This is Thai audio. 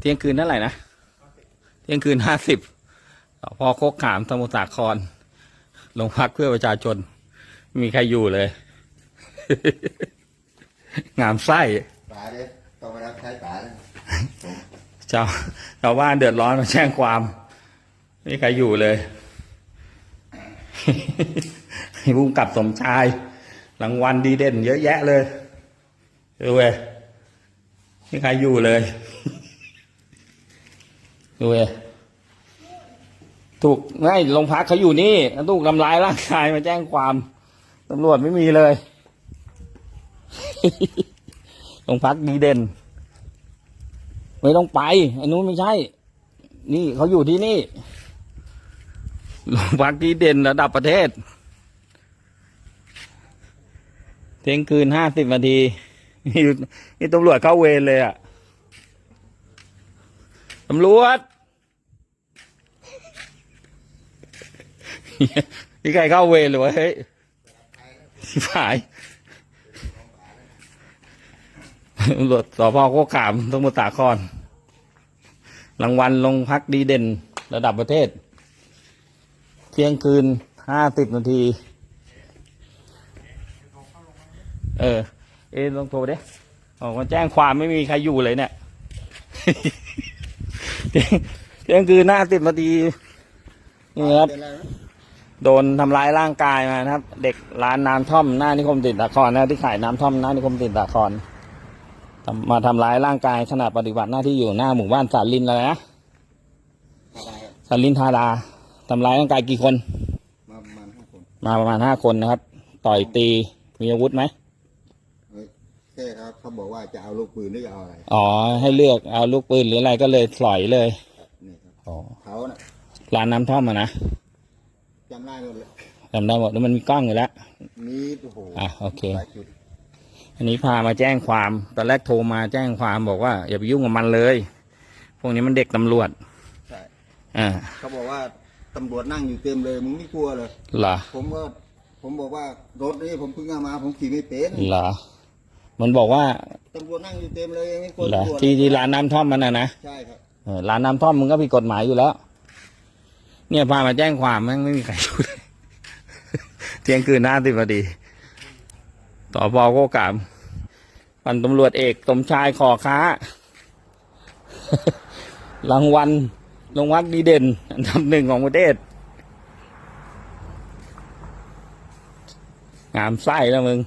เที่ยงคืนเท่าไหร่นะเที่ยงคืนห้าสิบพอโคกขามสมุทรสาครลงพักเพื่อประชาชนไม่มีใครอยู่เลย งามไส้ป๋าเนี่ยต้องมารับใช้ป๋านะชาวชาวบ้านเดือดร้อนมาแจ้งความไม่มีใครอยู่เลยให้พุ่งกับสมชายรางวัลดีเด่น เยอะแยะเลยดูเว้ยไม่มีใครอยู่เลย ดูเว้ยถูกไม่โรงพักเขาอยู่นี่ถูกทำร้ายร่างกายมาแจ้งความตำรวจไม่มีเลยโรงพักดีเด่น ไม่ต้องไปอันนู้นไม่ใช่ นี่เขาอยู่ที่นี่โรงพักดีเด่นระดับประเทศเที่ยงคืนห้าสิบนาทีนี่นี่ตำรวจเข้าเวรเลยอะ ตำรวจ นี่ใครเข้าเวรหรือวะเฮ้ยชิบหายตำรวจสพโคกขามสมุทรสาครรางวัลลงพักดีเด่น ระดับประเทศ เที่ยงคืนห้าสิบนาที เออ เอะลองโทรดิออกมาแจ้งความไม่มีใครอยู่เลยเนี่ย เที่ยงเที่ยงคืนห้าสิบนาทีนี่ครับเป็นไรไหมโดนทำร้ายร่างกายมานะครับ เด็กร้านน้ำท่อมหน้านิคมติดสาครนะที่ขายน้ำท่อมหน้านิคมติดสาครทำมาทำร้ายร่างกายขณะปฏิบัติหน้าที่อยู่หน้าหมู่บ้านสาลินอะไรนะอะไรครับสาลินธาดาทำร้ายร่างกายกี่คนมาประมาณห้าคน มาประมาณห้าคนนะครับ ต่อยตีมีอาวุธไหมเฮ้ยแค่ครับเขาบอกว่าจะเอาลูกปืนหรือจะเอาอะไรอ๋อ ให้เลือกเอาลูกปืนหรืออะไรก็เลยสอยเลยนี่ครับอ๋อเขาน่ะร้านน้ำท่อมอะนะจำได้หมดเลยจำได้หมดแล้วมันมีกล้องอยู่แล้วมีโอ้โหอะโอเค หลายจุดอันนี้พามาแจ้งความตอนแรกโทรมาแจ้งความบอกว่าอย่าไปยุ่งกับมันเลย พวกนี้มันเด็กตำรวจใช่อ่าเขาบอกว่าตำรวจนั่งอยู่เต็มเลยมึงไม่กลัวเลย เหรอผมก็ผมบอกว่ารถนี้ผมเพิ่งเอามา ผมขี่ไม่เป็นเหรอ มันบอกว่าตำรวจนั่งอยู่เต็มเลยไม่กลัวเหรอตำรวจที่ที่ร้านน้ำท่อมมันนะนะใช่ครับเออร้านน้ำท่อมมึงก็ผิดกฎหมายอยู่แล้ว เนี่ยพามาแจ้งความแม่งไม่มีใครรู้เลยเที่ยงคืนห้าสิบนาทีต่อพอโกกามพันตำรวจเอกสมชายขอค้ารางวัลลงวักดีเด่น อันดับหนึ่งของประเทศ งามไส้แล้วมึง